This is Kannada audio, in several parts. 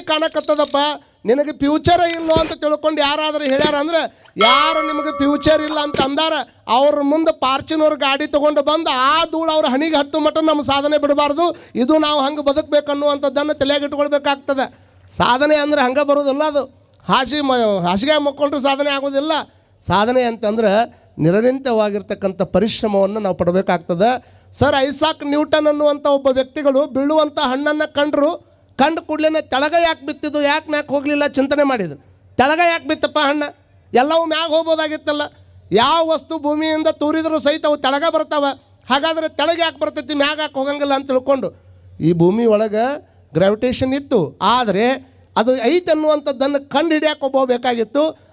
ಕಣ್ಣಿಗೆ ಕಾಣಕತ್ತದಪ್ಪ? ನಿನಗೆ ಫ್ಯೂಚರ್ ಇಲ್ಲೋ ಅಂತ ತಿಳ್ಕೊಂಡು ಯಾರಾದರೂ ಹೇಳ್ಯಾರ ಅಂದ್ರೆ, ಯಾರು ನಿಮಗೆ ಫ್ಯೂಚರ್ ಇಲ್ಲ ಅಂತ ಅಂದಾರ, ಅವ್ರ ಮುಂದೆ ಪಾರ್ಚಿನವ್ರ ಗಾಡಿ ತೊಗೊಂಡು ಬಂದು ಆ ಧೂಳು ಅವ್ರ ಹಣಿಗೆ ಹತ್ತು ಮಟ್ಟ ನಮ್ಮ ಸಾಧನೆ ಬಿಡಬಾರ್ದು. ಇದು ನಾವು ಹಂಗೆ ಬದುಕಬೇಕನ್ನುವಂಥದ್ದನ್ನು ತಲೆಯಾಗ ಇಟ್ಕೊಳ್ಬೇಕಾಗ್ತದೆ. ಸಾಧನೆ ಅಂದರೆ ಹಂಗೆ ಬರೋದಿಲ್ಲ ಅದು. ಹಾಸಿ ಮ, ಹಾಸಿಗೆ ಮಕ್ಕೊಂಡ್ರೆ ಸಾಧನೆ ಆಗೋದಿಲ್ಲ. ಸಾಧನೆ ಅಂತಂದ್ರೆ ನಿರಂತರವಾಗಿರ್ತಕ್ಕಂಥ ಪರಿಶ್ರಮವನ್ನು ನಾವು ಪಡಬೇಕಾಗ್ತದೆ. ಸರ್ ಐಸಾಕ್ ನ್ಯೂಟನ್ ಅನ್ನುವಂಥ ಒಬ್ಬ ವ್ಯಕ್ತಿಗಳು ಬೀಳುವಂಥ ಹಣ್ಣನ್ನು ಕಂಡ್ರು ಕಂಡು ಕೂಡಲೇ ತೆಳಗ ಯಾಕೆ ಬಿತ್ತಿದ್ದು ಯಾಕೆ ಮ್ಯಾಕ್ ಹೋಗಲಿಲ್ಲ ಚಿಂತನೆ ಮಾಡಿದ್ರು. ತೆಳಗ ಯಾಕೆ ಬಿತ್ತಪ್ಪ ಹಣ್ಣು ಎಲ್ಲವೂ ಮ್ಯಾಗ ಹೋಗ್ಬೋದಾಗಿತ್ತಲ್ಲ. ಯಾವ ವಸ್ತು ಭೂಮಿಯಿಂದ ತೂರಿದರೂ ಸಹಿತ ಅವು ತೆಳಗ ಬರ್ತಾವ ಹಾಗಾದರೆ ತೆಳಗೆ ಯಾಕೆ ಬರ್ತೈತಿ, ಮ್ಯಾಗ ಯಾಕೆ ಹೋಗಂಗಿಲ್ಲ ಅಂತ ತಿಳ್ಕೊಂಡು. ಈ ಭೂಮಿ ಒಳಗೆ ಗ್ರಾವಿಟೇಷನ್ ಇತ್ತು. ಆದರೆ ಅದು ಐತೆ ಅನ್ನುವಂಥದ್ದನ್ನು ಕಂಡು ಹಿಡಿಯಕ್ಕೆ ಒಬ್ಬ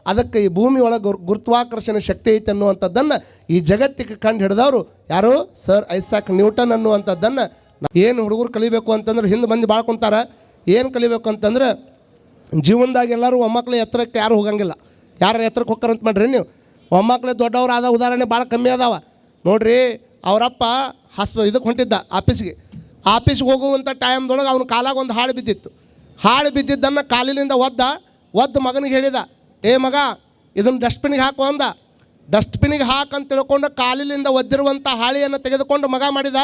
ಅದಕ್ಕೆ ಈ ಭೂಮಿ ಒಳಗೆ ಗುರ್- ಗುರುತ್ವಾಕರ್ಷಣೆ ಶಕ್ತಿ ಐತೆ ಅನ್ನುವಂಥದ್ದನ್ನು ಈ ಜಗತ್ತಿಗೆ ಕಂಡು ಹಿಡಿದವರು ಯಾರು? ಸರ್ ಐಸಾಕ್ ನ್ಯೂಟನ್ ಅನ್ನುವಂಥದ್ದನ್ನು ಏನು ಹುಡುಗರು ಕಲಿಬೇಕು ಅಂತಂದ್ರೆ ಹಿಂದೆ ಮಂದಿ ಕುಂತಾರೆ. ಏನು ಕಲಿಬೇಕು ಅಂತಂದ್ರೆ ಜೀವನದಾಗ ಎಲ್ಲರೂ ಒಮ್ಮಕ್ಳು ಎತ್ತರಕ್ಕೆ ಯಾರು ಹೋಗಂಗಿಲ್ಲ. ಯಾರು ಎತ್ತರಕ್ಕೆ ಹೋಗ್ತಾರಂತ ಮಾಡ್ರಿ ನೀವು. ಒಮ್ಮಕ್ಳು ದೊಡ್ಡವ್ರು ಆದ ಉದಾಹರಣೆ ಭಾಳ ಕಮ್ಮಿ ಅದಾವ. ನೋಡ್ರಿ ಅವರಪ್ಪ ಹಾಸ್ಪ ಇದಕ್ಕೆ ಹೊಂಟಿದ್ದ ಆಫೀಸ್ಗೆ. ಆಫೀಸ್ಗೆ ಹೋಗುವಂಥ ಟೈಮ್ದೊಳಗೆ ಅವ್ನ ಕಾಲಾಗ ಒಂದು ಹಾಳು ಬಿದ್ದಿತ್ತು. ಹಾಳು ಬಿದ್ದಿದ್ದನ್ನು ಕಾಲಿನಿಂದ ಒದ್ದ, ಒದ್ದು ಮಗನಿಗೆ ಹೇಳಿದ, ಏ ಮಗ ಇದನ್ನು ಡಸ್ಟ್ಬಿನ್ಗೆ ಹಾಕು ಅಂದ. ಡಸ್ಟ್ಬಿನ್ಗೆ ಹಾಕಂತ ತಿಳ್ಕೊಂಡು ಕಾಲಿನಿಂದ ಒದ್ದಿರುವಂಥ ಹಾಳಿಯನ್ನು ತೆಗೆದುಕೊಂಡು ಮಗ ಮಾಡಿದ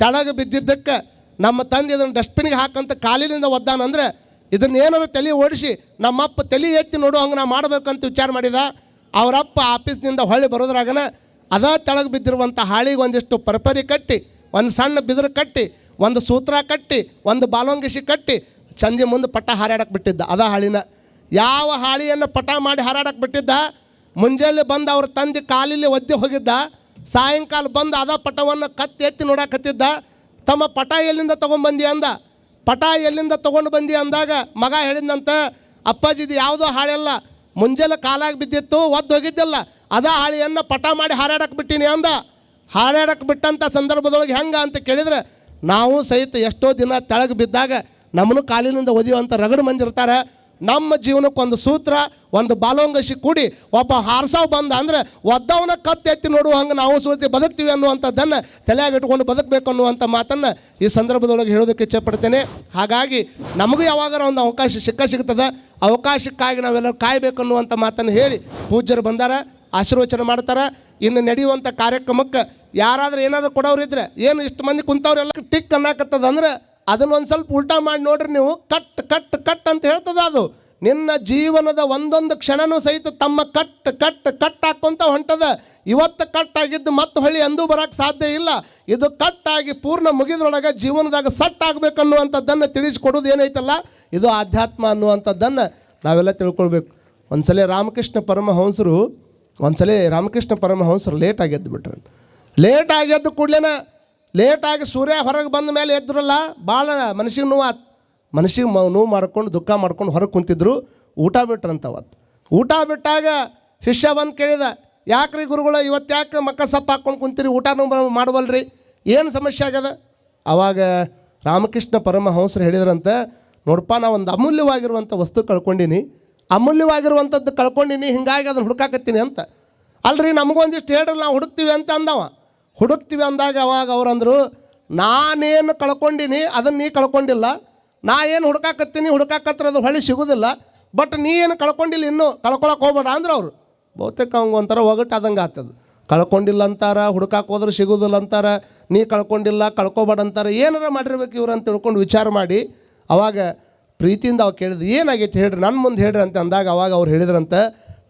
ತೆಳಗೆ ಬಿದ್ದಿದ್ದಕ್ಕೆ ನಮ್ಮ ತಂದೆ ಇದನ್ನು ಡಸ್ಟ್ಬಿನ್ಗೆ ಹಾಕಂತ ಕಾಲಿನಿಂದ ಒದ್ದಾನಂದ್ರೆ ಇದನ್ನ ಏನಾರು ತಲೆ ಓಡಿಸಿ ನಮ್ಮಪ್ಪ ತಲೆ ಎತ್ತಿ ನೋಡು, ಹಂಗೆ ನಾ ಮಾಡಬೇಕಂತ ವಿಚಾರ ಮಾಡಿದ. ಅವರಪ್ಪ ಆಫೀಸ್ನಿಂದ ಹೊಳ್ಳಿ ಬರೋದ್ರಾಗನ ಅದ ತೆಳಗೆ ಬಿದ್ದಿರುವಂಥ ಹಾಳಿಗೆ ಒಂದಿಷ್ಟು ಪರಪರಿ ಕಟ್ಟಿ, ಒಂದು ಸಣ್ಣ ಬಿದಿರು ಕಟ್ಟಿ, ಒಂದು ಸೂತ್ರ ಕಟ್ಟಿ, ಒಂದು ಬಾಲೊಂಗಿಸಿ ಕಟ್ಟಿ ಸಂಜೆ ಮುಂದೆ ಪಟ ಹಾರಾಡಕ್ಕೆ ಬಿಟ್ಟಿದ್ದ ಅದ ಹಾಳಿನ. ಯಾವ ಹಾಳಿಯನ್ನು ಪಟ ಮಾಡಿ ಹಾರಾಡಕ್ಕೆ ಬಿಟ್ಟಿದ್ದ? ಮುಂಜಾನೆ ಬಂದು ಅವ್ರ ತಂದೆ ಕಾಲಿಲಿ ಒದ್ದೆ ಹೋಗಿದ್ದ. ಸಾಯಂಕಾಲ ಬಂದು ಅದ ಪಟವನ್ನು ಕತ್ತಿ ಎತ್ತಿ ನೋಡಕತ್ತಿದ್ದ, ತಮ್ಮ ಪಟ ಎಲ್ಲಿಂದ ತೊಗೊಂಡ್ಬಂದಿ? ಅಂದ. ಪಟ ಎಲ್ಲಿಂದ ತೊಗೊಂಡು ಬಂದಿ ಅಂದಾಗ ಮಗ ಹೇಳಿದ್ನಂತ ಅಪ್ಪಾಜಿದು ಯಾವುದೋ ಹಾಳೆಲ್ಲ ಮುಂಜಾನೆ ಕಾಲಾಗಿ ಬಿದ್ದಿತ್ತು, ಒದ್ದು ಹೋಗಿದ್ದಲ್ಲ. ಅದ ಹಾಳೆಯನ್ನು ಪಟ ಮಾಡಿ ಹಾರಾಡಕ್ಕೆ ಬಿಟ್ಟಿನಿ ಅಂದ. ಹಾರಾಡಕ್ಕೆ ಬಿಟ್ಟಂಥ ಸಂದರ್ಭದೊಳಗೆ ಹೆಂಗೆ ಅಂತ ಕೇಳಿದ್ರೆ, ನಾವು ಸಹಿತ ಎಷ್ಟೋ ದಿನ ತೆಳಗೆ ಬಿದ್ದಾಗ ನಮ್ಮನ್ನು ಕಾಲಿನಿಂದ ಒದಿಯುವಂಥ ರಗಡು ಮಂದಿ ಇರ್ತಾರೆ ನಮ್ಮ ಜೀವನಕ್ಕೆ ಒಂದು ಸೂತ್ರ, ಒಂದು ಬಾಲೋಂಗಶಿ ಕೂಡಿ ಒಬ್ಬ ಹಾರ್ಸಾವ್ ಬಂದ ಅಂದ್ರೆ ಒದ್ದವನ ಕತ್ತೆತ್ತಿ ನೋಡುವ ಹಂಗೆ ನಾವು ಸೂತಿ ಬದುಕ್ತೀವಿ ಅನ್ನುವಂಥದ್ದನ್ನು ತಲೆಯಾಗಿ ಇಟ್ಕೊಂಡು ಬದುಕಬೇಕು ಅನ್ನುವಂಥ ಮಾತನ್ನು ಈ ಸಂದರ್ಭದೊಳಗೆ ಹೇಳೋದಕ್ಕೆ ಇಚ್ಛೆಪಡ್ತೇನೆ. ಹಾಗಾಗಿ ನಮಗೂ ಯಾವಾಗಾರ ಒಂದು ಅವಕಾಶ ಸಿಕ್ಕ ಸಿಗ್ತದೆ. ಅವಕಾಶಕ್ಕಾಗಿ ನಾವೆಲ್ಲರೂ ಕಾಯಬೇಕು ಅನ್ನುವಂಥ ಮಾತನ್ನು ಹೇಳಿ ಪೂಜ್ಯರು ಬಂದಾರ, ಆಶೀರ್ವಚನ ಮಾಡ್ತಾರೆ. ಇನ್ನು ನಡೆಯುವಂಥ ಕಾರ್ಯಕ್ರಮಕ್ಕೆ ಯಾರಾದರೂ ಏನಾದರೂ ಕೊಡೋರು ಇದ್ರೆ ಏನು ಇಷ್ಟು ಮಂದಿ ಕುಂತವ್ರೆಲ್ಲ ಟಿಕ್ ಅನ್ನಕತ್ತದ ಅಂದ್ರೆ ಅದನ್ನ ಒಂದು ಸ್ವಲ್ಪ ಉಲ್ಟಾ ಮಾಡಿ ನೋಡ್ರಿ ನೀವು. ಕಟ್ ಕಟ್ ಕಟ್ ಅಂತ ಹೇಳ್ತದ ಅದು. ನಿನ್ನ ಜೀವನದ ಒಂದೊಂದು ಕ್ಷಣನೂ ಸಹಿತ ತಮ್ಮ ಕಟ್ ಕಟ್ ಕಟ್ ಹಾಕ್ಕೊಂತ ಹೊಂಟದ. ಇವತ್ತು ಕಟ್ ಆಗಿದ್ದು ಮತ್ತೆ ಹೊಳ್ಳಿ ಎಂದೂ ಬರೋಕ್ಕೆ ಸಾಧ್ಯ ಇಲ್ಲ. ಇದು ಕಟ್ ಆಗಿ ಪೂರ್ಣ ಮುಗಿದ್ರೊಳಗೆ ಜೀವನದಾಗ ಸಟ್ ಆಗಬೇಕು ಅನ್ನುವಂಥದ್ದನ್ನು ತಿಳಿಸ್ಕೊಡೋದು ಏನೈತಲ್ಲ? ಇದು ಆಧ್ಯಾತ್ಮ ಅನ್ನುವಂಥದ್ದನ್ನು ನಾವೆಲ್ಲ ತಿಳ್ಕೊಳ್ಬೇಕು. ಒಂದ್ಸಲ ರಾಮಕೃಷ್ಣ ಪರಮಹಂಸರು, ಒಂದ್ಸಲ ರಾಮಕೃಷ್ಣ ಪರಮಹಂಸರು ಲೇಟ್ ಆಗ್ಯದ್ದು ಬಿಟ್ರೆ ಲೇಟ್ ಆಗ್ಯದ್ದು ಕೂಡಲೇನ ಲೇಟಾಗಿ ಸೂರ್ಯ ಹೊರಗೆ ಬಂದ ಮೇಲೆ ಎದ್ರಲ್ಲ ಭಾಳ ಮನಸ್ಸಿಗೆ ನೋವು ಆತ್. ಮನಸ್ಸಿಗೆ ಮ ನೋವು ಮಾಡ್ಕೊಂಡು, ದುಃಖ ಮಾಡ್ಕೊಂಡು ಹೊರಗೆ ಕುಂತಿದ್ರು. ಊಟ ಬಿಟ್ರಂತವತ್ತು ಊಟ ಬಿಟ್ಟಾಗ ಶಿಷ್ಯ ಬಂದು ಕೇಳಿದ, ಯಾಕ್ರಿ ಗುರುಗಳು, ಇವತ್ತು ಯಾಕೆ ಮಕ್ಕ ಸಪ್ಪ ಹಾಕ್ಕೊಂಡು ಕುಂತೀರಿ? ಮಾಡುವಲ್ರಿ ಮಾಡವಲ್ರಿ? ಏನು ಸಮಸ್ಯೆ ಆಗ್ಯದ? ಅವಾಗ ರಾಮಕೃಷ್ಣ ಪರಮಹಂಸರು ಹೇಳಿದ್ರಂತೆ ನೋಡಪ್ಪ ನಾ ಒಂದು ಅಮೂಲ್ಯವಾಗಿರುವಂಥ ವಸ್ತು ಕಳ್ಕೊಂಡಿನಿ. ಅಮೂಲ್ಯವಾಗಿರುವಂಥದ್ದು ಕಳ್ಕೊಂಡಿನಿ, ಹಿಂಗಾಗಿ ಅದನ್ನು ಹುಡುಕಾಕತ್ತೀನಿ ಅಂತ. ಅಲ್ರಿ, ನಮಗೊಂದಿಷ್ಟು ಹೇಳ್ರಿ, ನಾವು ಹುಡುಕ್ತೀವಿ ಅಂತ ಅಂದವ. ಹುಡುಕ್ತೀವಿ ಅಂದಾಗ ಅವಾಗ ಅವ್ರಂದರು ನಾನೇನು ಕಳ್ಕೊಂಡಿನಿ ಅದನ್ನು ನೀ ಕಳ್ಕೊಂಡಿಲ್ಲ. ನಾ ಏನು ಹುಡುಕಾಕತ್ತೀನಿ, ಹುಡುಕಾಕತ್ರ ಅದು ಹೊಳಿ ಸಿಗೋದಿಲ್ಲ. ಬಟ್ ನೀ ಏನು ಕಳ್ಕೊಂಡಿಲ್ಲ, ಇನ್ನೂ ಕಳ್ಕೊಳಕ್ಕೆ ಹೋಗ್ಬೇಡ ಅಂದ್ರೆ ಅವರು. ಬಹುತೇಕ ಅವಂಗೆ ಒಂಥರ ಒಗಟ್ಟು ಆದಂಗೆ ಆಗ್ತದೆ. ಕಳ್ಕೊಂಡಿಲ್ಲ ಅಂತಾರೆ, ಹುಡುಕಾಕೆ ಹೋದ್ರೆ ಸಿಗೋದಿಲ್ಲ ಅಂತಾರೆ, ನೀ ಕಳ್ಕೊಂಡಿಲ್ಲ, ಕಳ್ಕೊಬೇಡ ಅಂತಾರೆ, ಏನಾರ ಮಾಡಿರ್ಬೇಕು ಇವ್ರು ಅಂತ ತಿಳ್ಕೊಂಡು ವಿಚಾರ ಮಾಡಿ ಅವಾಗ ಪ್ರೀತಿಯಿಂದ ಅವ್ರು ಕೇಳಿದ್ರು ಏನಾಗೈತೆ ಹೇಳ್ರಿ ನನ್ನ ಮುಂದೆ ಹೇಳ್ರಿ ಅಂತ ಅಂದಾಗ ಅವಾಗ ಅವ್ರು ಹೇಳಿದ್ರಂತ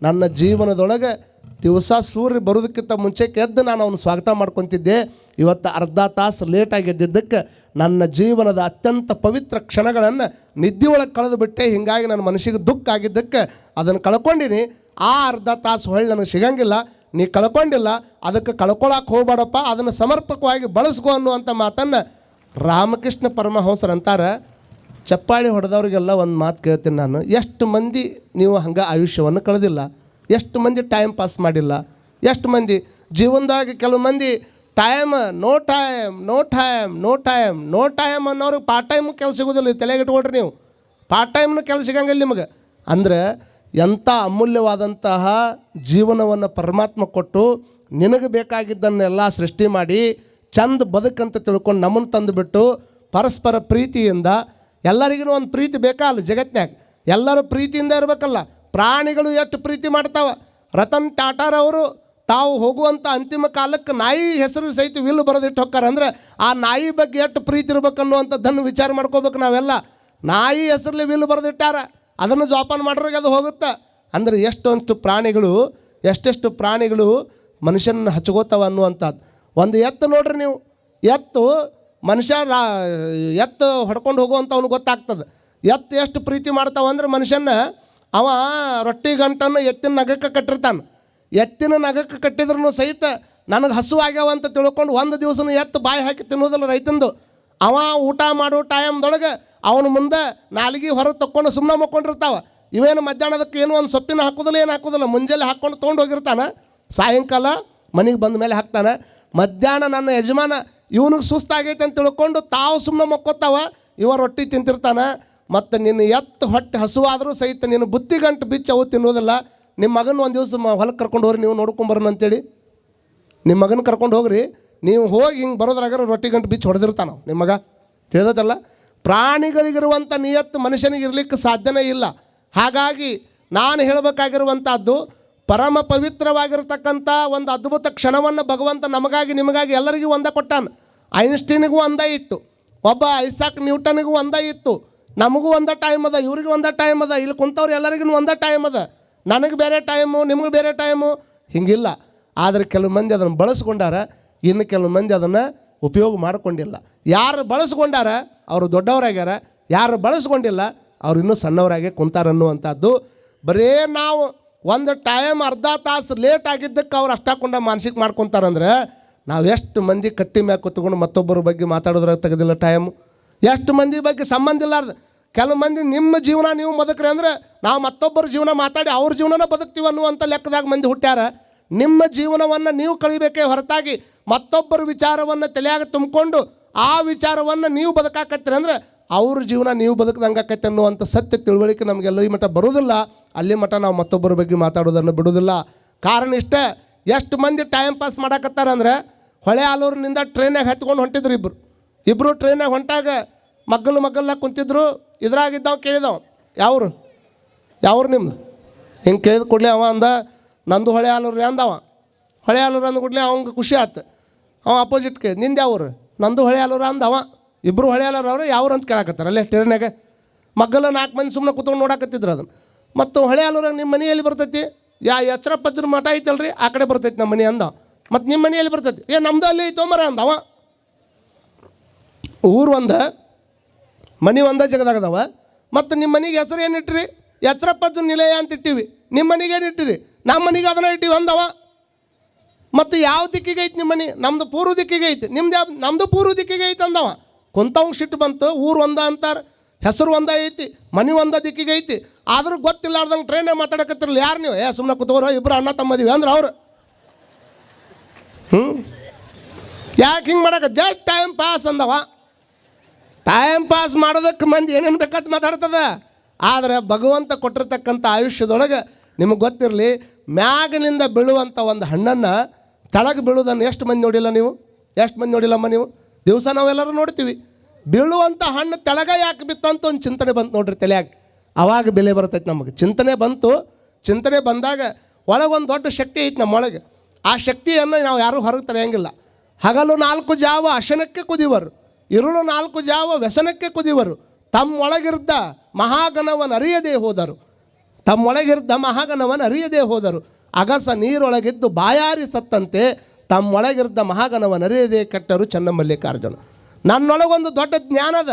ನನ್ನ ಜೀವನದೊಳಗೆ ದಿವಸ ಸೂರ್ಯ ಬರೋದಕ್ಕಿಂತ ಮುಂಚೆಕ್ಕೆ ಎದ್ದು ನಾನು ಅವನು ಸ್ವಾಗತ ಮಾಡ್ಕೊತಿದ್ದೆ. ಇವತ್ತು ಅರ್ಧ ತಾಸು ಲೇಟಾಗಿ ಎದ್ದಿದ್ದಕ್ಕೆ ನನ್ನ ಜೀವನದ ಅತ್ಯಂತ ಪವಿತ್ರ ಕ್ಷಣಗಳನ್ನು ನಿದ್ದೆ ಒಳಗೆ ಕಳೆದು ಬಿಟ್ಟೆ. ಹೀಗಾಗಿ ನನ್ನ ಮನಸ್ಸಿಗೆ ದುಃಖ ಆಗಿದ್ದಕ್ಕೆ ಅದನ್ನು ಕಳ್ಕೊಂಡಿನಿ. ಆ ಅರ್ಧ ತಾಸು ಹೊಳ್ಳಿ ನನಗೆ ಸಿಗಂಗಿಲ್ಲ. ನೀ ಕಳ್ಕೊಂಡಿಲ್ಲ. ಅದಕ್ಕೆ ಕಳ್ಕೊಳಕ್ಕೆ ಹೋಗ್ಬೇಡಪ್ಪ. ಅದನ್ನು ಸಮರ್ಪಕವಾಗಿ ಬಳಸ್ಕೊ ಅನ್ನುವಂಥ ಮಾತನ್ನು ರಾಮಕೃಷ್ಣ ಪರಮಹಂಸರು ಅಂತಾರೆ. ಚಪ್ಪಾಳಿ ಹೊಡೆದವ್ರಿಗೆಲ್ಲ ಒಂದು ಮಾತು ಕೇಳ್ತೀನಿ ನಾನು. ಎಷ್ಟು ಮಂದಿ ನೀವು ಹಂಗೆ ಆಯುಷ್ಯವನ್ನು ಕಳೆದಿಲ್ಲ? ಎಷ್ಟು ಮಂದಿ ಟೈಮ್ ಪಾಸ್ ಮಾಡಿಲ್ಲ? ಎಷ್ಟು ಮಂದಿ ಜೀವನದಾಗ ಕೆಲವು ಮಂದಿ time no time no time no time no time ಅನ್ನೋರು ಪಾರ್ಟ್ ಟೈಮ್ ಕೆಲಸ ಸಿಗೋದಿಲ್ಲ ತಲೆಗೆ ಇಟ್ಕೊಳ್ರಿ ನೀವು. ಪಾರ್ಟ್ ಟೈಮ್ನು ಕೆಲಸ ಸಿಗಂಗಿಲ್ಲ ನಿಮಗೆ. ಅಂದ್ರೆ ಎಂಥ ಅಮೂಲ್ಯವಾದಂತಹ ಜೀವನವನ್ನು ಪರಮಾತ್ಮ ಕೊಟ್ಟು ನಿನಗೆ ಬೇಕಾಗಿದ್ದನ್ನೆಲ್ಲ ಸೃಷ್ಟಿ ಮಾಡಿ ಚಂದ ಬದುಕಂತ ತಿಳ್ಕೊಂಡು ನಮ್ಮನ್ನು ತಂದುಬಿಟ್ಟು ಪರಸ್ಪರ ಪ್ರೀತಿಯಿಂದ ಎಲ್ಲರಿಗೂ ಒಂದು ಪ್ರೀತಿ ಬೇಕಲ್ಲ ಜಗತ್ತಿನಾಗ ಎಲ್ಲರೂ ಪ್ರೀತಿಯಿಂದ ಇರಬೇಕಲ್ಲ. ಪ್ರಾಣಿಗಳು ಎಷ್ಟು ಪ್ರೀತಿ ಮಾಡ್ತಾವೆ. ರತನ್ ಟಾಟಾರವರು ತಾವು ಹೋಗುವಂಥ ಅಂತಿಮ ಕಾಲಕ್ಕೆ ನಾಯಿ ಹೆಸರು ಸಹಿತ ವಿಲ್ಲು ಬರೆದಿಟ್ಟು ಹೋಗ್ತಾರೆ. ಅಂದ್ರೆ ಆ ನಾಯಿ ಬಗ್ಗೆ ಎಷ್ಟು ಪ್ರೀತಿ ಇರ್ಬೇಕು ಅನ್ನುವಂಥದ್ದನ್ನು ವಿಚಾರ ಮಾಡ್ಕೋಬೇಕು ನಾವೆಲ್ಲ. ನಾಯಿ ಹೆಸರಲ್ಲಿ ವಿಲ್ಲು ಬರೆದಿಟ್ಟಾರ. ಅದನ್ನು ಜೋಪಾನ ಮಾಡೋರಿಗೆ ಅದು ಹೋಗುತ್ತೆ. ಅಂದ್ರೆ ಎಷ್ಟೊಂದು ಪ್ರಾಣಿಗಳು, ಎಷ್ಟೆಷ್ಟು ಪ್ರಾಣಿಗಳು ಮನುಷ್ಯನ ಹಚ್ಕೋತಾವ ಅನ್ನುವಂಥದ್ದು. ಒಂದು ಎತ್ತು ನೋಡ್ರಿ ನೀವು. ಎತ್ತು ಮನುಷ್ಯ ರಾ ಎತ್ತು ಹೊಡ್ಕೊಂಡು ಹೋಗುವಂಥವ್ನು ಗೊತ್ತಾಗ್ತದೆ. ಎತ್ತು ಎಷ್ಟು ಪ್ರೀತಿ ಮಾಡ್ತಾವ ಅಂದ್ರೆ ಮನುಷ್ಯನ ಅವ ರೊಟ್ಟಿ ಗಂಟನ್ನು ಎತ್ತಿನ ನಗಕ್ಕೆ ಕಟ್ಟಿರ್ತಾನೆ. ಎತ್ತಿನ ನಗಕ್ಕೆ ಕಟ್ಟಿದ್ರು ಸಹಿತ ನನಗೆ ಹಸು ಅಂತ ತಿಳ್ಕೊಂಡು ಒಂದು ದಿವಸನ ಎತ್ತು ಬಾಯಿ ಹಾಕಿ ತಿನ್ನೋದಿಲ್ಲ ರೈತಂದು. ಅವ ಊಟ ಮಾಡೋ ಟೈಮ್ದೊಳಗೆ ಅವನ ಮುಂದೆ ನಾಲಿಗೆ ಹೊರಗೆ ತಕ್ಕೊಂಡು ಸುಮ್ಮನೆ ಮಕ್ಕೊಂಡಿರ್ತಾವ. ಇವೇನು ಮಧ್ಯಾಹ್ನದಕ್ಕೆ ಏನು ಒಂದು ಸೊಪ್ಪಿನ ಹಾಕೋದಿಲ್ಲ, ಏನು ಹಾಕೋದಿಲ್ಲ, ಮುಂಜಾನೆ ಹಾಕ್ಕೊಂಡು ತೊಗೊಂಡು ಹೋಗಿರ್ತಾನೆ ಸಾಯಂಕಾಲ ಮನೆಗೆ ಬಂದ ಮೇಲೆ ಹಾಕ್ತಾನೆ. ಮಧ್ಯಾಹ್ನ ನನ್ನ ಯಜಮಾನ ಇವನಿಗೆ ಸುಸ್ತಾಗೈತೆ ಅಂತ ತಿಳ್ಕೊಂಡು ತಾವು ಸುಮ್ಮನೆ ಮಕ್ಕೋತಾವ, ಇವ ರೊಟ್ಟಿ ತಿಂತಿರ್ತಾನೆ, ಮತ್ತು ನಿನ್ನ ಎತ್ತು ಹೊಟ್ಟೆ ಹಸುವಾದರೂ ಸಹಿತ ನಿನ್ನ ಬುತ್ತಿ ಗಂಟು ಬಿಚ್ಚ ಅವು ತಿನ್ನೋದಿಲ್ಲ. ನಿಮ್ಮ ಮಗನ ಒಂದು ದಿವಸ ಹೊಲಕ್ಕೆ ಕರ್ಕೊಂಡು ಹೋಗ್ರಿ, ನೀವು ನೋಡ್ಕೊಂಬರೋಣ ಅಂತೇಳಿ. ನಿಮ್ಮ ಮಗನ ಕರ್ಕೊಂಡು ಹೋಗ್ರಿ, ನೀವು ಹೋಗಿ ಹಿಂಗೆ ಬರೋದ್ರಾಗ ರೊಟ್ಟಿ ಗಂಟು ಬಿಚ್ಚು ಹೊಡೆದಿರ್ತಾನ ನಿಮ್ಮ ಮಗ. ತಿಳಿದತ್ತಲ್ಲ ಪ್ರಾಣಿಗಳಿಗಿರುವಂಥ ನಿಯತ್ತು ಮನುಷ್ಯನಿಗೆ ಇರಲಿಕ್ಕೆ ಸಾಧ್ಯನೇ ಇಲ್ಲ. ಹಾಗಾಗಿ ನಾನು ಹೇಳಬೇಕಾಗಿರುವಂಥದ್ದು ಪರಮ ಪವಿತ್ರವಾಗಿರ್ತಕ್ಕಂಥ ಒಂದು ಅದ್ಭುತ ಕ್ಷಣವನ್ನು ಭಗವಂತ ನಮಗಾಗಿ ನಿಮಗಾಗಿ ಎಲ್ಲರಿಗೂ ಒಂದ ಕೊಟ್ಟಾನ. ಐನ್ಸ್ಟೀನಿಗೂ ಒಂದ ಇತ್ತು. ಒಬ್ಬ ಐಸಾಕ್ ನ್ಯೂಟನ್ಗೂ ಒಂದ ಇತ್ತು. ನಮಗೂ ಒಂದ ಟೈಮ್ ಅದ, ಇವ್ರಿಗೂ ಒಂದ ಟೈಮ್ ಅದ, ಇಲ್ಲಿ ಕುಂತವ್ರು ಎಲ್ಲರಿಗೂ ಒಂದ ಟೈಮ್ ಅದ. ನನಗೆ ಬೇರೆ ಟೈಮು ನಿಮಗೆ ಬೇರೆ ಟೈಮು ಹಿಂಗಿಲ್ಲ. ಆದರೆ ಕೆಲವು ಮಂದಿ ಅದನ್ನು ಬಳಸ್ಕೊಂಡಾರ, ಇನ್ನು ಕೆಲವು ಮಂದಿ ಅದನ್ನು ಉಪಯೋಗ ಮಾಡಿಕೊಂಡಿಲ್ಲ. ಯಾರು ಬಳಸ್ಕೊಂಡಾರ, ಅವರು ದೊಡ್ಡವರಾಗ್ಯಾರ. ಯಾರು ಬಳಸ್ಕೊಂಡಿಲ್ಲ, ಅವರು ಇನ್ನೂ ಸಣ್ಣವರಾಗೆ ಕುಂತಾರನ್ನುವಂಥದ್ದು ಬರೇ ನಾವು ಒಂದು ಟೈಮ್ ಅರ್ಧ ತಾಸು ಲೇಟ್ ಆಗಿದ್ದಕ್ಕೆ ಅವ್ರು ಅಷ್ಟಾಕೊಂಡ ಮಾನಸಿಕ ಮಾಡ್ಕೊತಾರಂದ್ರೆ ನಾವು ಎಷ್ಟು ಮಂದಿ ಕಟ್ಟಿ ಮ್ಯಾಗ ಕೂತ್ಕೊಂಡು ಮತ್ತೊಬ್ಬರ ಬಗ್ಗೆ ಮಾತಾಡೋದ್ರಾಗ ತೆಗೆದಿಲ್ಲ ಟೈಮು ಎಷ್ಟು ಮಂದಿ ಬಗ್ಗೆ ಸಂಬಂಧ ಇಲ್ಲಾರ್ದು. ಕೆಲವು ಮಂದಿ ನಿಮ್ಮ ಜೀವನ ನೀವು ಬದುಕ್ರಿ ಅಂದ್ರೆ ನಾವು ಮತ್ತೊಬ್ಬರ ಜೀವನ ಮಾತಾಡಿ ಅವ್ರ ಜೀವನನ ಬದುಕ್ತೀವಿ ಅನ್ನುವಂಥ ಲೆಕ್ಕದಾಗ ಮಂದಿ ಹುಟ್ಟ್ಯಾರ ನಿಮ್ಮ ಜೀವನವನ್ನು ನೀವು ಕಳಿಬೇಕೇ ಹೊರತಾಗಿ ಮತ್ತೊಬ್ಬರ ವಿಚಾರವನ್ನು ತಲೆಯಾಗ ತುಂಬಿಕೊಂಡು ಆ ವಿಚಾರವನ್ನು ನೀವು ಬದುಕಾಕತ್ತೀರಿ ಅಂದ್ರೆ ಅವ್ರ ಜೀವನ ನೀವು ಬದುಕ್ದಂಗೆ ಆಕೈತೆ ಅನ್ನುವಂಥ ಸತ್ಯ ತಿಳುವಳಿಕೆ ನಮಗೆಲ್ಲ ಈ ಮಟ್ಟ ಬರೋದಿಲ್ಲ ಅಲ್ಲಿ ಮಟ್ಟ ನಾವು ಮತ್ತೊಬ್ಬರ ಬಗ್ಗೆ ಮಾತಾಡೋದನ್ನು ಬಿಡೋದಿಲ್ಲ ಕಾರಣ ಇಷ್ಟೇ, ಎಷ್ಟು ಮಂದಿ ಟೈಮ್ ಪಾಸ್ ಮಾಡಾಕತ್ತಾರಂದ್ರೆ ಹೊಳೆ ಆಲೂರಿನಿಂದ ಟ್ರೈನಾಗ ಹತ್ಕೊಂಡು ಹೊಂಟಿದ್ರು ಇಬ್ಬರು ಇಬ್ಬರು ಟ್ರೈನಾಗ ಹೊಂಟಾಗ ಮಗ್ಗಲು ಮಗ್ಗಲ್ಲ ಕುಂತಿದ್ರು, ಇದ್ರಾಗಿದ್ದಾವ ಕೇಳಿದವ. ಯಾವ್ರು? ಯಾವ್ರು ನಿಮ್ದು? ಹಿಂಗೆ ಕೇಳಿದ ಕೂಡಲೇ ಅವ ಅಂದ, ನಂದು ಹೊಳೆ ಆಲೂರು ಅಂದವ. ಹೊಳೆ ಆಲೂರು ಅಂದ ಕೂಡಲೇ ಅವಂಗೆ ಖುಷಿ ಆಯ್ತು ಅವ ಅಪೋಸಿಟ್ ನಿಂದು ಯಾವ್ರು ನಂದು ಹೊಳೆ ಆಲೂರು ಅಂದವ. ಇಬ್ಬರು ಹೊಳೆ ಅವರು, ಯಾವ್ರು ಅಂತ ಕೇಳಾಕತ್ತಾರ. ಅಲ್ಲೇ ಟ್ರೇನಾಗ ಮಗ್ಗಲ ನಾಲ್ಕು ಮಂದಿ ಸುಮ್ಮನೆ ಕೂತ್ಕೊಂಡು ನೋಡಾಕತ್ತಿದ್ರು ಅದನ್ನು. ಮತ್ತು ಹೊಳೆ ಆಲೂರಾಗ ನಿಮ್ಮ ಮನೆ ಎಲ್ಲಿ ಬರ್ತೈತಿ? ಯಾ ಎಚ್ಚರ ಪಚ್ಚರ ಮಠ ಐತಲ್ರಿ? ಆ ಕಡೆ ಬರ್ತೈತಿ ನಮ್ಮ ಮನೆ ಅಂದ. ಮತ್ತು ನಿಮ್ಮ ಮನೆ ಎಲ್ಲಿ ಬರ್ತೈತಿ? ಏ ನಮ್ಮದು ಅಲ್ಲಿ ಐತೋ ಮರ ಅಂದವ. ಊರು ಒಂದ, ಮನೆ ಒಂದ ಜಗದಾಗದವ. ಮತ್ತು ನಿಮ್ಮ ಮನೆಗೆ ಹೆಸರು ಇಟ್ಟಿರಿ ಪಚ್ಚರ ನಿಲಯ ಅಂತ ಇಟ್ಟಿವಿ. ನಿಮ್ಮ ಮನೆಗೆ ಏನು ಇಟ್ಟಿರಿ? ನಮ್ಮ ಮನೆಗೆ ಅದನ್ನ ಇಟ್ಟಿವಿ ಅಂದವ. ಮತ್ತು ಯಾವ ದಿಕ್ಕಿಗೆ ಐತಿ ನಿಮ್ಮ ಮನೆ? ನಮ್ಮದು ಪೂರ್ವ ದಿಕ್ಕಿಗೆ ಐತಿ ನಿಮ್ದು ಯಾವ ನಮ್ಮದು ಪೂರ್ವ ದಿಕ್ಕಿಗೆ ಐತೆ ಅಂದವ. ಕುಂತವಂಗೆ ಸಿಟ್ಟು ಬಂತು, ಊರು ಒಂದ ಅಂತಾರೆ, ಹೆಸರು ಒಂದ ಐತಿ, ಮನೆ ಒಂದ ದಿಕ್ಕಿಗೆ ಐತಿ. ಆದರೂ ಗೊತ್ತಿಲ್ಲಾರ್ದಂಗೆ ಟ್ರೈನೇ ಮಾತಾಡಕತ್ತಿರಲ್ಲ, ಯಾರು ನೀವು? ಏ ಸುಮ್ಮನೆ ಕೂತವ್ರು ಇಬ್ಬರು ಅಣ್ಣ ತಮ್ಮದಿವಿ ಅಂದ್ರೆ ಅವರು. ಹ್ಞೂ ಯಾಕೆ ಹಿಂಗೆ ಮಾಡಕ? ಜಸ್ಟ್ ಟೈಮ್ ಪಾಸ್ ಅಂದವ. ಟೈಮ್ ಪಾಸ್ ಮಾಡೋದಕ್ಕೆ ಮಂದಿ ಏನೇನು ಬೇಕಂತ ಮಾತಾಡ್ತದ? ಆದರೆ ಭಗವಂತ ಕೊಟ್ಟಿರ್ತಕ್ಕಂಥ ಆಯುಷ್ಯದೊಳಗೆ ನಿಮಗೆ ಗೊತ್ತಿರಲಿ, ಮ್ಯಾಗಿನಿಂದ ಬೀಳುವಂಥ ಒಂದು ಹಣ್ಣನ್ನು ತಳಗೆ ಬೀಳೋದನ್ನು ಎಷ್ಟು ಮಂದಿ ನೋಡಿಲ್ಲ ನೀವು? ಎಷ್ಟು ಮಂದಿ ನೋಡಿಲ್ಲಮ್ಮ ನೀವು? ದಿವಸ ನಾವೆಲ್ಲರೂ ನೋಡ್ತೀವಿ. ಬೀಳುವಂಥ ಹಣ್ಣು ತೆಳಗ ಯಾಕೆ ಬಿತ್ತಂತ ಒಂದು ಚಿಂತನೆ ಬಂತು ನೋಡ್ರಿ ತಲೆಯಾಗ. ಆವಾಗ ಬೆಲೆ ಬರ್ತೈತೆ ನಮಗೆ. ಚಿಂತನೆ ಬಂತು. ಚಿಂತನೆ ಬಂದಾಗ ಒಳಗೊಂದು ದೊಡ್ಡ ಶಕ್ತಿ ಐತೆ ನಮ್ಮೊಳಗೆ ಆ ಶಕ್ತಿಯನ್ನು ನಾವು ಯಾರೂ ಹೊರಗೆ ತರೆಯಂಗಿಲ್ಲ. ಹಗಲು ನಾಲ್ಕು ಜಾವ ಅಶನಕ್ಕೆ ಕುದಿವರು. ಇರುಳು ನಾಲ್ಕು ಜಾವ ವ್ಯಸನಕ್ಕೆ ಕುದಿವರು. ತಮ್ಮೊಳಗಿರ್ದ ಮಹಾಗಣವನ ಅರಿಯದೇ ಹೋದರು. ತಮ್ಮೊಳಗಿರ್ದ ಮಹಾಗಣವನ ಅರಿಯದೇ ಹೋದರು. ಅಗಸ ನೀರೊಳಗಿದ್ದು ಬಾಯಾರಿ ಸತ್ತಂತೆ. ತಮ್ಮೊಳಗಿರ್ದ ಮಹಾಗಣವ ಅರಿಯದೇ ಕಟ್ಟರು ಚನ್ನಮಲ್ಲಿಕಾರ್ಜುನ. ನನ್ನೊಳಗೊಂದು ದೊಡ್ಡ ಜ್ಞಾನ ಅದ.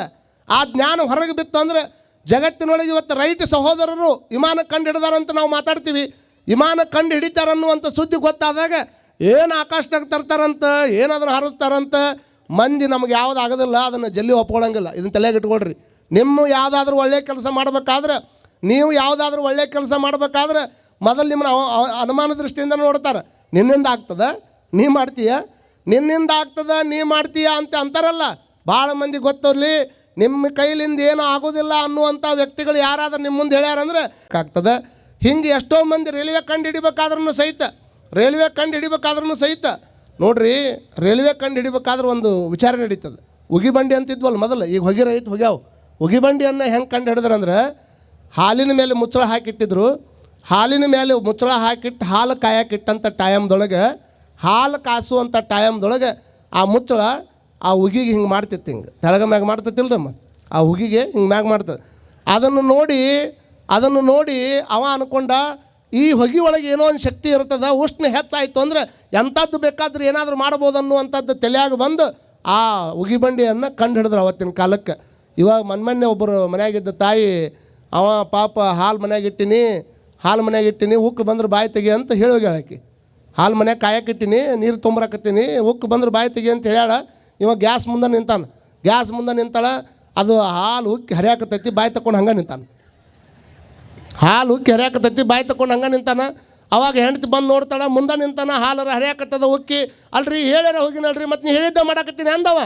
ಆ ಜ್ಞಾನ ಹೊರಗೆ ಬಿತ್ತು ಅಂದರೆ ಜಗತ್ತಿನೊಳಗೆ ಇವತ್ತು ರೈಟ್ ಸಹೋದರರು ವಿಮಾನ ಕಂಡು ಹಿಡಿದಾರಂತ ನಾವು ಮಾತಾಡ್ತೀವಿ. ವಿಮಾನ ಕಂಡು ಹಿಡಿತಾರನ್ನುವಂಥ ಸುದ್ದಿ ಗೊತ್ತಾದಾಗ ಏನು ಆಕಾಶದಾಗ ತರ್ತಾರಂತ, ಏನಾದರೂ ಹಾರಿಸ್ತಾರಂತ ಮಂದಿ ನಮ್ಗೆ ಯಾವ್ದು ಆಗೋದಿಲ್ಲ, ಅದನ್ನು ಜಲ್ಲಿ ಒಪ್ಕೊಳ್ಳೋಂಗಿಲ್ಲ ಇದನ್ನ ತಲೆಗೆ ಇಟ್ಕೊಳ್ರಿ. ನಿಮ್ಮ ಯಾವುದಾದ್ರೂ ಒಳ್ಳೆಯ ಕೆಲಸ ಮಾಡಬೇಕಾದ್ರೆ, ನೀವು ಯಾವುದಾದ್ರೂ ಒಳ್ಳೆಯ ಕೆಲಸ ಮಾಡಬೇಕಾದ್ರೆ ಮೊದಲು ನಿಮ್ಮನ್ನ ಅನುಮಾನ ದೃಷ್ಟಿಯಿಂದ ನೋಡ್ತಾರೆ. ನಿನ್ನಿಂದ ಆಗ್ತದ? ನೀ ಮಾಡ್ತೀಯ? ನಿನ್ನಿಂದ ಆಗ್ತದ, ನೀ ಮಾಡ್ತೀಯ ಅಂತ ಅಂತಾರಲ್ಲ. ಭಾಳ ಮಂದಿ ಗೊತ್ತಿರಲಿ. ನಿಮ್ಮ ಕೈಲಿಂದ ಏನೂ ಆಗೋದಿಲ್ಲ ಅನ್ನುವಂಥ ವ್ಯಕ್ತಿಗಳು ಯಾರಾದ್ರೂ ನಿಮ್ಮ ಮುಂದೆ ಹೇಳ್ಯಾರಂದ್ರೆ ಆಗ್ತದೆ ಹಿಂಗೆ ಎಷ್ಟೋ ಮಂದಿ ರೈಲ್ವೆ ಕಂಡು ಹಿಡಿಬೇಕಾದ್ರೂ ಸಹಿತ, ರೈಲ್ವೆ ಕಂಡು ಹಿಡಿಬೇಕಾದ್ರೂ ಸಹಿತ. ನೋಡ್ರಿ, ರೈಲ್ವೆ ಕಂಡು ಹಿಡಿಬೇಕಾದ್ರೆ ಒಂದು ವಿಚಾರ ನಡೀತದೆ. ಉಗಿ ಬಂಡಿ ಅಂತಿದ್ವಲ್ಲ ಮೊದಲು, ಈಗ ಹೊಗೆ ರೈತ ಹೊಗ್ಯಾವು. ಉಗಿ ಬಂಡಿಯನ್ನು ಹೆಂಗೆ ಕಂಡು ಹಿಡಿದ್ರಂದ್ರೆ, ಹಾಲಿನ ಮೇಲೆ ಮುಚ್ಚಳ ಹಾಕಿಟ್ಟಿದ್ರು. ಹಾಲಿನ ಮೇಲೆ ಮುಚ್ಚಳ ಹಾಕಿಟ್ಟು ಹಾಲು ಕಾಯಕ್ಕಿಟ್ಟಂಥ ಟೈಮ್ದೊಳಗೆ ಹಾಲು ಕಾಸುವಂಥ ಟೈಮ್ದೊಳಗೆ ಆ ಮುಚ್ಚಳ ಆ ಉಗಿಗೆ ಹಿಂಗೆ ಮಾಡ್ತಿತ್ತು ಹಿಂಗೆ. ತೆಳಗ ಮ್ಯಾಗ ಮಾಡ್ತತಿಲ್ರಮ್ಮ ಆ ಉಗಿಗೆ ಹಿಂಗೆ ಮ್ಯಾಗ ಮಾಡ್ತದೆ. ಅದನ್ನು ನೋಡಿ ಅದನ್ನು ನೋಡಿ ಅವ ಅನ್ಕೊಂಡ, ಈ ಹೊಗೆ ಒಳಗೆ ಏನೋ ಒಂದು ಶಕ್ತಿ ಇರ್ತದೆ, ಉಷ್ಣ ಹೆಚ್ಚಾಯಿತು ಅಂದ್ರೆ ಎಂಥದ್ದು ಬೇಕಾದ್ರೂ ಏನಾದರೂ ಮಾಡ್ಬೋದು ಅನ್ನುವಂಥದ್ದು ತಲೆಯಾಗ ಬಂದು ಆ ಉಗಿ ಬಂಡಿಯನ್ನು ಕಂಡು ಹಿಡಿದ್ರು ಅವತ್ತಿನ ಕಾಲಕ್ಕೆ. ಇವಾಗ ಮೊನ್ನೆ ಒಬ್ಬರು ಮನೆಯಾಗಿದ್ದ ತಾಯಿ, ಅವ ಪಾಪ ಹಾಲು ಮನೆಯಾಗಿಟ್ಟಿನಿ ಹಾಲು ಮನೆಯಾಗಿಟ್ಟಿನಿ ಉಕ್ಕು ಬಂದ್ರೆ ಬಾಯಿ ತೆಗಿ ಅಂತ ಹೇಳೋಗಿ ಆಕಿ ಹಾಲು ಮನ್ಯಾಗ ಕಾಯಕ್ಕೆ ಇಟ್ಟೀನಿ, ನೀರು ತೊಂಬರಕತ್ತೀನಿ ಉಕ್ಕು ಬಂದ್ರೆ ಬಾಯಿ ತೆಗಿ ಅಂತ ಹೇಳ್ಯಾಳ. ಇವಾಗ ಗ್ಯಾಸ್ ಮುಂದೆ ನಿಂತಾನೆ. ಗ್ಯಾಸ್ ಮುಂದೆ ನಿಂತಾಳ, ಅದು ಹಾಲು ಉಕ್ಕಿ ಹರಿಯಾಕತ್ತೈತಿ, ಬಾಯಿ ತಕೊಂಡು ಹಂಗೆ ನಿಂತಾನ. ಹಾಲು ಉಕ್ಕಿ ಹರಿಯಾಕತ್ತೈತಿ, ಬಾಯಿ ತಕೊಂಡು ಹಂಗೆ ನಿಂತಾನೆ. ಅವಾಗ ಹೆಂಡತಿ ಬಂದು ನೋಡ್ತಾಳೆ, ಮುಂದೆ ನಿಂತಾನ, ಹಾಲರ ಹರಿಯಾಕತ್ತದ ಉಕ್ಕಿ. ಅಲ್ರಿ, ಹೇಳ್ಯಾರ ಹೋಗಿನಲ್ರಿ, ಮತ್ತೆ ನೀ ಹೇಳಿದ್ದೆ ಮಾಡಾಕತ್ತೀನಿ ಅಂದವ.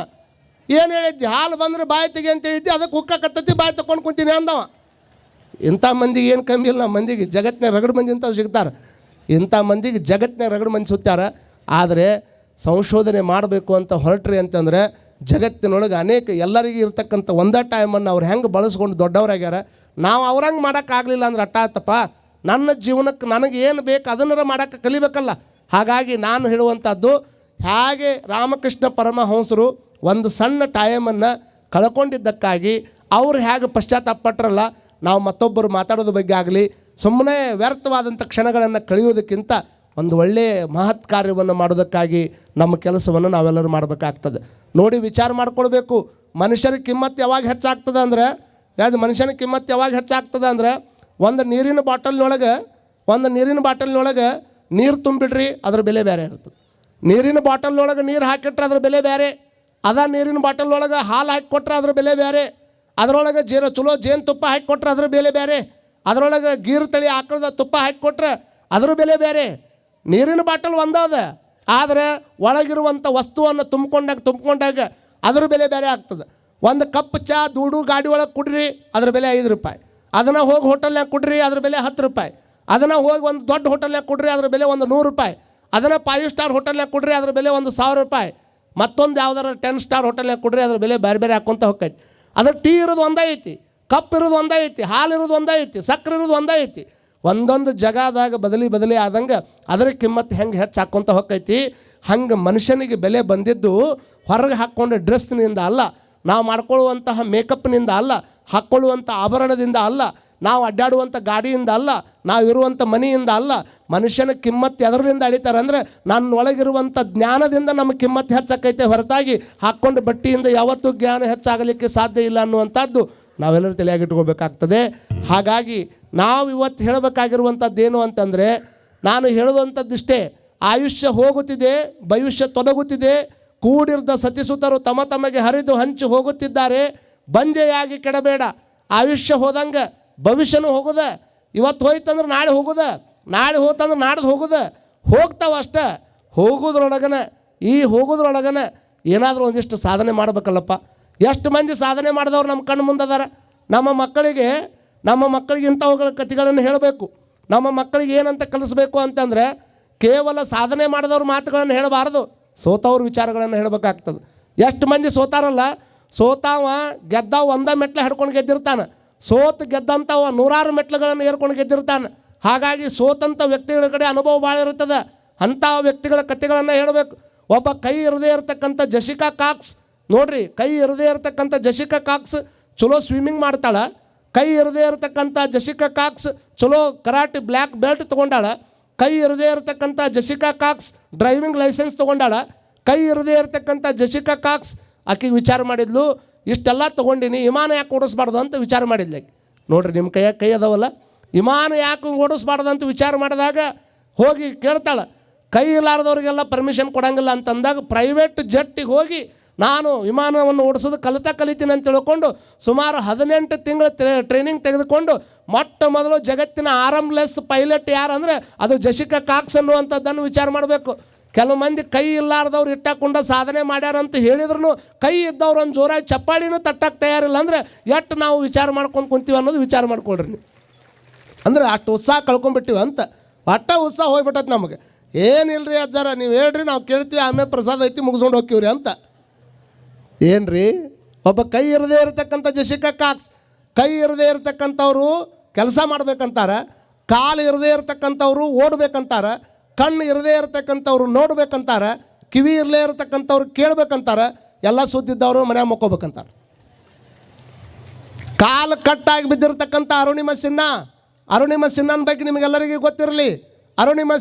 ಏನು ಹೇಳಿದ್ದೆ? ಹಾಲು ಬಂದ್ರೆ ಬಾಯಿ ತೆಗಿ ಅಂತ ಹೇಳಿದ್ದೆ ಅದಕ್ಕೆ ಉಕ್ಕಾಕತ್ತೈತಿ, ಬಾಯಿ ತಕೊಂಡು ಕುಂತೀನಿ ಅಂದವ. ಇಂಥ ಮಂದಿಗೆ ಏನು ಕಮ್ಮಿ ಇಲ್ಲ ಮಂದಿಗೆ. ಜಗತ್ತಿನ ರಗಡ್ ಮಂದಿ ಅಂತ ಸಿಗ್ತಾರೆ. ಇಂಥ ಮಂದಿಗೆ ಜಗತ್ತಿನಾಗ ರಗಡು ಮಂದಿ ಆದರೆ ಸಂಶೋಧನೆ ಮಾಡಬೇಕು ಅಂತ ಹೊರಟ್ರಿ ಅಂತಂದ್ರೆ ಜಗತ್ತಿನೊಳಗೆ ಅನೇಕ ಎಲ್ಲರಿಗೂ ಇರ್ತಕ್ಕಂಥ ಒಂದೇ ಟೈಮನ್ನು ಅವ್ರು ಹೆಂಗೆ ಬಳಸ್ಕೊಂಡು ದೊಡ್ಡವರಾಗ್ಯಾರ ನಾವು ಅವ್ರಂಗೆ ಮಾಡೋಕ್ಕಾಗಲಿಲ್ಲ ಅಂದ್ರೆ ಅಟ್ಟ ಆತಪ್ಪ ನನ್ನ ಜೀವನಕ್ಕೆ ನನಗೆ ಏನು ಬೇಕು ಅದನ್ನರ ಮಾಡೋಕ್ಕೆ ಕಲಿಬೇಕಲ್ಲ. ಹಾಗಾಗಿ ನಾನು ಹೇಳುವಂಥದ್ದು, ಹೇಗೆ ರಾಮಕೃಷ್ಣ ಪರಮಹಂಸರು ಒಂದು ಸಣ್ಣ ಟೈಮನ್ನು ಕಳ್ಕೊಂಡಿದ್ದಕ್ಕಾಗಿ ಅವ್ರು ಹೇಗೆ ಪಶ್ಚಾತ್ತಾಪಟ್ರಲ್ಲ ನಾವು ಮತ್ತೊಬ್ಬರು ಮಾತಾಡೋದ್ರ ಬಗ್ಗೆ ಆಗಲಿ ಸುಮ್ಮನೆ ವ್ಯರ್ಥವಾದಂಥ ಕ್ಷಣಗಳನ್ನು ಕಳೆಯುವುದಕ್ಕಿಂತ ಒಂದು ಒಳ್ಳೆಯ ಮಹತ್ ಕಾರ್ಯವನ್ನು ಮಾಡೋದಕ್ಕಾಗಿ ನಮ್ಮ ಕೆಲಸವನ್ನು ನಾವೆಲ್ಲರೂ ಮಾಡಬೇಕಾಗ್ತದೆ. ನೋಡಿ ವಿಚಾರ ಮಾಡ್ಕೊಳ್ಬೇಕು. ಮನುಷ್ಯರಿಗೆ ಕಿಮ್ಮತ್ತು ಯಾವಾಗ ಹೆಚ್ಚಾಗ್ತದೆ ಅಂದ್ರೆ, ಯಾವುದು ಮನುಷ್ಯನ ಕಿಮ್ಮತ್ತು ಯಾವಾಗ ಹೆಚ್ಚಾಗ್ತದೆ ಅಂದ್ರೆ, ಒಂದು ನೀರಿನ ಬಾಟಲ್ನೊಳಗೆ, ಒಂದು ನೀರಿನ ಬಾಟಲ್ನೊಳಗೆ ನೀರು ತುಂಬಿಡ್ರಿ, ಅದ್ರ ಬೆಲೆ ಬೇರೆ ಇರ್ತದೆ. ನೀರಿನ ಬಾಟಲ್ನೊಳಗೆ ನೀರು ಹಾಕಿಟ್ರೆ ಅದ್ರ ಬೆಲೆ ಬೇರೆ. ಅದ ನೀರಿನ ಬಾಟಲ್ನೊಳಗೆ ಹಾಲು ಹಾಕಿ ಕೊಟ್ರೆ ಅದ್ರ ಬೆಲೆ ಬೇರೆ. ಅದರೊಳಗೆ ಜೇನು ಚಲೋ ಜೇನು ತುಪ್ಪ ಹಾಕಿ ಕೊಟ್ರೆ ಅದ್ರ ಬೆಲೆ ಬೇರೆ. ಅದರೊಳಗೆ ಗೀರ್ ತಳಿ ಆಕಳದ ತುಪ್ಪ ಹಾಕಿ ಕೊಟ್ರೆ ಅದ್ರ ಬೆಲೆ ಬೇರೆ. ನೀರಿನ ಬಾಟಲ್ ಒಂದಾದ. ಆದರೆ ಒಳಗಿರುವಂಥ ವಸ್ತುವನ್ನು ತುಂಬಿಕೊಂಡಾಗ ತುಂಬಿಕೊಂಡಾಗ ಅದರ ಬೆಲೆ ಬೇರೆ ಆಗ್ತದೆ. ಒಂದು ಕಪ್ ಚಾ ದೂಡು ಗಾಡಿ ಒಳಗೆ ಕುಡ್ರಿ, ಅದ್ರ ಬೆಲೆ ಐದು ರೂಪಾಯಿ. ಅದನ್ನು ಹೋಗಿ ಹೋಟೆಲ್ನಾಗ ಕುಡ್ರಿ, ಅದ್ರ ಬೆಲೆ ಹತ್ತು ರೂಪಾಯಿ. ಅದನ್ನು ಹೋಗಿ ಒಂದು ದೊಡ್ಡ ಹೋಟೆಲ್ನಾಗ ಕೊಡ್ರಿ, ಅದ್ರ ಬೆಲೆ ಒಂದು ನೂರು ರೂಪಾಯಿ. ಅದನ್ನು ಫೈವ್ ಸ್ಟಾರ್ ಹೋಟೆಲ್ನಾಗ ಕೊಡ್ರಿ, ಅದ್ರ ಬೆಲೆ ಒಂದು ಸಾವಿರ ರೂಪಾಯಿ. ಮತ್ತೊಂದು ಯಾವ್ದಾರ ಟೆನ್ ಸ್ಟಾರ್ ಹೋಟೆಲ್ನಾಗ ಕೊಡ್ರಿ, ಅದ್ರ ಬೆಲೆ ಬೇರೆ ಬೇರೆ ಹಾಕ್ಕೊಂತ. ಹೋಗ್ತೈತಿ ಅದ್ರ ಟೀ ಇರೋದು ಒಂದೇ ಐತಿ ಕಪ್ ಇರೋದು ಒಂದೇ ಐತಿ ಹಾಲು ಇರೋದು ಒಂದೇ ಐತಿ ಸಕ್ಕರೆ ಇರೋದು ಒಂದೇ ಐತಿ ಒಂದೊಂದು ಜಗದಾಗ ಬದಲಿ ಬದಲಿ ಆದಂಗೆ ಅದರ ಕಿಮ್ಮತ್ತು ಹೆಂಗೆ ಹೆಚ್ಚು ಹಾಕ್ಕೊಂತ? ಹಂಗೆ ಮನುಷ್ಯನಿಗೆ ಬೆಲೆ ಬಂದಿದ್ದು ಹೊರಗೆ ಹಾಕ್ಕೊಂಡು ಡ್ರೆಸ್ನಿಂದ ಅಲ್ಲ, ನಾವು ಮಾಡ್ಕೊಳ್ಳುವಂತಹ ಮೇಕಪ್ನಿಂದ ಅಲ್ಲ ಹಾಕ್ಕೊಳ್ಳುವಂಥ ಆಭರಣದಿಂದ ಅಲ್ಲ, ನಾವು ಅಡ್ಡಾಡುವಂಥ ಗಾಡಿಯಿಂದ ಅಲ್ಲ, ನಾವು ಇರುವಂಥ ಮನೆಯಿಂದ ಅಲ್ಲ, ಮನುಷ್ಯನ ಕಿಮ್ಮತ್ತು ಎದರಿಂದ ಅಳಿತಾರೆ ಅಂದರೆ ನನ್ನ ಒಳಗಿರುವಂಥ ಜ್ಞಾನದಿಂದ ನಮ್ಮ ಕಿಮ್ಮತ್ತು ಹೆಚ್ಚಾಕೈತೆ ಹೊರತಾಗಿ ಹಾಕ್ಕೊಂಡು ಬಟ್ಟೆಯಿಂದ ಯಾವತ್ತೂ ಜ್ಞಾನ ಹೆಚ್ಚಾಗಲಿಕ್ಕೆ ಸಾಧ್ಯ ಇಲ್ಲ ಅನ್ನುವಂಥದ್ದು ನಾವೆಲ್ಲರೂ ತಲೆಯಾಗಿಟ್ಕೋಬೇಕಾಗ್ತದೆ ಹಾಗಾಗಿ ನಾವು ಇವತ್ತು ಹೇಳಬೇಕಾಗಿರುವಂಥದ್ದೇನು ಅಂತಂದರೆ, ನಾನು ಹೇಳುವಂಥದ್ದಿಷ್ಟೇ, ಆಯುಷ್ಯ ಹೋಗುತ್ತಿದೆ, ಭವಿಷ್ಯ ತೊಲಗುತ್ತಿದೆ ಕೂಡಿರ್ದ ಸತಿಸುತ್ತರು ತಮ್ಮ ತಮಗೆ ಹರಿದು ಹಂಚಿ ಹೋಗುತ್ತಿದ್ದಾರೆ, ಬಂಜೆಯಾಗಿ ಕೆಡಬೇಡ. ಆಯುಷ್ಯ ಹೋದಂಗೆ, ಭವಿಷ್ಯನೂ ಹೋಗುದ. ಇವತ್ತು ಹೋಯ್ತಂದ್ರೆ ನಾಳೆ ಹೋಗುದ. ನಾಳೆ ಹೋತಂದ್ರೆ ನಾಡ್ದು ಹೋಗುದ. ಹೋಗ್ತಾವ ಅಷ್ಟ. ಹೋಗೋದ್ರೊಳಗನ, ಈ ಹೋಗೋದ್ರೊಳಗನ ಏನಾದರೂ ಒಂದಿಷ್ಟು ಸಾಧನೆ ಮಾಡ್ಬೇಕಲ್ಲಪ್ಪ. ಎಷ್ಟು ಮಂದಿ ಸಾಧನೆ ಮಾಡಿದವ್ರು ನಮ್ಮ ಕಣ್ಣು ಮುಂದದಾರ? ನಮ್ಮ ಮಕ್ಕಳಿಗೆ ನಮ್ಮ ಮಕ್ಕಳಿಗೆ ಇಂಥವುಗಳ ಕಥೆಗಳನ್ನು ಹೇಳಬೇಕು. ನಮ್ಮ ಮಕ್ಕಳಿಗೆ ಏನಂತ ಕಲಿಸ್ಬೇಕು ಅಂತಂದರೆ ಕೇವಲ ಸಾಧನೆ ಮಾಡಿದವ್ರ ಮಾತುಗಳನ್ನು ಹೇಳಬಾರ್ದು, ಸೋತವ್ರ ವಿಚಾರಗಳನ್ನು ಹೇಳಬೇಕಾಗ್ತದೆ. ಎಷ್ಟು ಮಂದಿ ಸೋತಾರಲ್ಲ, ಸೋತಾವ ಗೆದ್ದ ಒಂದ ಮೆಟ್ಲು ಹಿಡ್ಕೊಂಡು ಗೆದ್ದಿರ್ತಾನೆ. ಸೋತು ಗೆದ್ದಂಥವ ನೂರಾರು ಮೆಟ್ಲುಗಳನ್ನು ಏರ್ಕೊಂಡು ಗೆದ್ದಿರ್ತಾನೆ. ಹಾಗಾಗಿ ಸೋತಂಥ ವ್ಯಕ್ತಿಗಳ ಕಡೆ ಅನುಭವ ಭಾಳ ಇರ್ತದೆ ಅಂಥ ವ್ಯಕ್ತಿಗಳ ಕಥೆಗಳನ್ನು ಹೇಳಬೇಕು. ಒಬ್ಬ ಕೈ ಇರದೇ ಇರತಕ್ಕಂಥ ಜಸಿಕಾ ಕಾಕ್ಸ್ ನೋಡ್ರಿ, ಕೈ ಇರದೇ ಇರತಕ್ಕಂಥ ಜಶಿಕಾ ಕಾಕ್ಸ್ ಚಲೋ ಸ್ವಿಮ್ಮಿಂಗ್ ಮಾಡ್ತಾಳೆ. ಕೈ ಇರದೇ ಇರತಕ್ಕಂಥ ಜಶಿಕಾ ಕಾಕ್ಸ್ ಚಲೋ ಕರಾಟೆ ಬ್ಲ್ಯಾಕ್ ಬೆಲ್ಟ್ ತೊಗೊಂಡಾಳ. ಕೈ ಇರದೇ ಇರತಕ್ಕಂಥ ಜಶಿಕಾ ಕಾಕ್ಸ್ ಡ್ರೈವಿಂಗ್ ಲೈಸೆನ್ಸ್ ತೊಗೊಂಡಾಳ. ಕೈ ಇರದೇ ಇರತಕ್ಕಂಥ ಜಶಿಕಾ ಕಾಕ್ಸ್ ಆಕೆಗೆ ವಿಚಾರ ಮಾಡಿದ್ಲು, ಇಷ್ಟೆಲ್ಲ ತೊಗೊಂಡಿನಿ, ವಿಮಾನ ಯಾಕೆ ಓಡಿಸ್ಬಾರ್ದು? ಅಂತ ವಿಚಾರ ಮಾಡಿದ್ಲೆ ನೋಡ್ರಿ ನಿಮ್ಮ ಕೈಯ ಕೈ ಅದಾವಲ್ಲ. ವಿಮಾನ ಯಾಕೆ ಓಡಿಸ್ಬಾರ್ದು ಅಂತ ವಿಚಾರ ಮಾಡಿದಾಗ ಹೋಗಿ ಕೇಳ್ತಾಳೆ, ಕೈ ಇಲ್ಲಾರ್ದವ್ರಿಗೆಲ್ಲ ಪರ್ಮಿಷನ್ ಕೊಡಂಗಿಲ್ಲ ಅಂತಂದಾಗ ಪ್ರೈವೇಟ್ ಜೆಟ್ಟಿಗೆ ಹೋಗಿ ನಾನು ವಿಮಾನವನ್ನು ಓಡಿಸೋದು ಕಲಿತಾ ಕಲಿತೀನಿ ಅಂತ ತಿಳ್ಕೊಂಡು ಸುಮಾರು ಹದಿನೆಂಟು ತಿಂಗಳು ಟ್ರೈನಿಂಗ್ ತೆಗೆದುಕೊಂಡು ಮೊಟ್ಟ ಮೊದಲು ಜಗತ್ತಿನ ಆರಂಲೆಸ್ ಪೈಲಟ್ ಯಾರು ಅಂದರೆ ಅದು ಜಶಿಕಾ ಕಾಕ್ಸ್ ಅನ್ನುವಂಥದ್ದನ್ನು ವಿಚಾರ ಮಾಡಬೇಕು. ಕೆಲವು ಮಂದಿ ಕೈ ಇಲ್ಲಾರ್ದವ್ರು ಇಟ್ಟಾಕೊಂಡ ಸಾಧನೆ ಮಾಡ್ಯಾರಂತ ಹೇಳಿದ್ರು ಕೈ ಇದ್ದವ್ರು ಒಂದು ಜೋರಾಗಿ ಚಪ್ಪಾಳಿನೂ ತಟ್ಟಕ್ಕೆ ತಯಾರಿಲ್ಲ ಅಂದರೆ ಎಷ್ಟು ನಾವು ವಿಚಾರ ಮಾಡ್ಕೊಂಡು ಕುಂತೀವಿ ಅನ್ನೋದು ವಿಚಾರ ಮಾಡ್ಕೊಳ್ರಿ ಅಂದ್ರೆ ಅಷ್ಟು ಉತ್ಸಾಹ ಕಳ್ಕೊಂಡ್ಬಿಟ್ಟಿವಿ ಅಂತ. ಅಟ್ಟ ಉತ್ಸಾಹ ಹೋಗ್ಬಿಟ್ಟೈತೆ ನಮಗೆ. ರೀ ಅಜ್ಜಾರ, ನೀವು ಹೇಳ್ರಿ, ನಾವು ಕೇಳ್ತೀವಿ, ಆಮೇಲೆ ಪ್ರಸಾದ ಐತಿ ಮುಗಿಸ್ಕೊಂಡು ಹೋಗ್ತೀವ್ರಿ ಅಂತ. ಏನ್ರಿ? ಒಬ್ಬ ಕೈ ಇರದೇ ಇರತಕ್ಕಂಥ ಜಶಿಕಾ ಕಾಕ್ಸ್, ಕೈ ಇರದೇ ಇರತಕ್ಕಂಥವ್ರು ಕೆಲಸ ಮಾಡ್ಬೇಕಂತಾರೆ, ಕಾಲು ಇರದೇ ಇರತಕ್ಕಂಥವ್ರು ಓಡ್ಬೇಕಂತಾರೆ, ಕಣ್ಣು ಇರದೇ ಇರತಕ್ಕಂಥವ್ರು ನೋಡ್ಬೇಕಂತಾರೆ, ಕಿವಿ ಇರಲೇ ಇರತಕ್ಕಂಥವ್ರು ಕೇಳ್ಬೇಕಂತಾರೆ, ಎಲ್ಲ ಸುದ್ದಿದ್ದವರು ಮನ್ಯಾಗ ಮಕ್ಕೋಬೇಕಂತಾರೆ. ಕಾಲು ಕಟ್ಟಾಗಿ ಬಿದ್ದಿರತಕ್ಕಂಥ ಅರುಣಿಮ ಸಿನ್ಹಾ, ಅರುಣಿಮ ಸಿನ್ಹನ ಬಗ್ಗೆ ನಿಮಗೆಲ್ಲರಿಗೂ ಗೊತ್ತಿರಲಿ. ಅರುಣಿಮ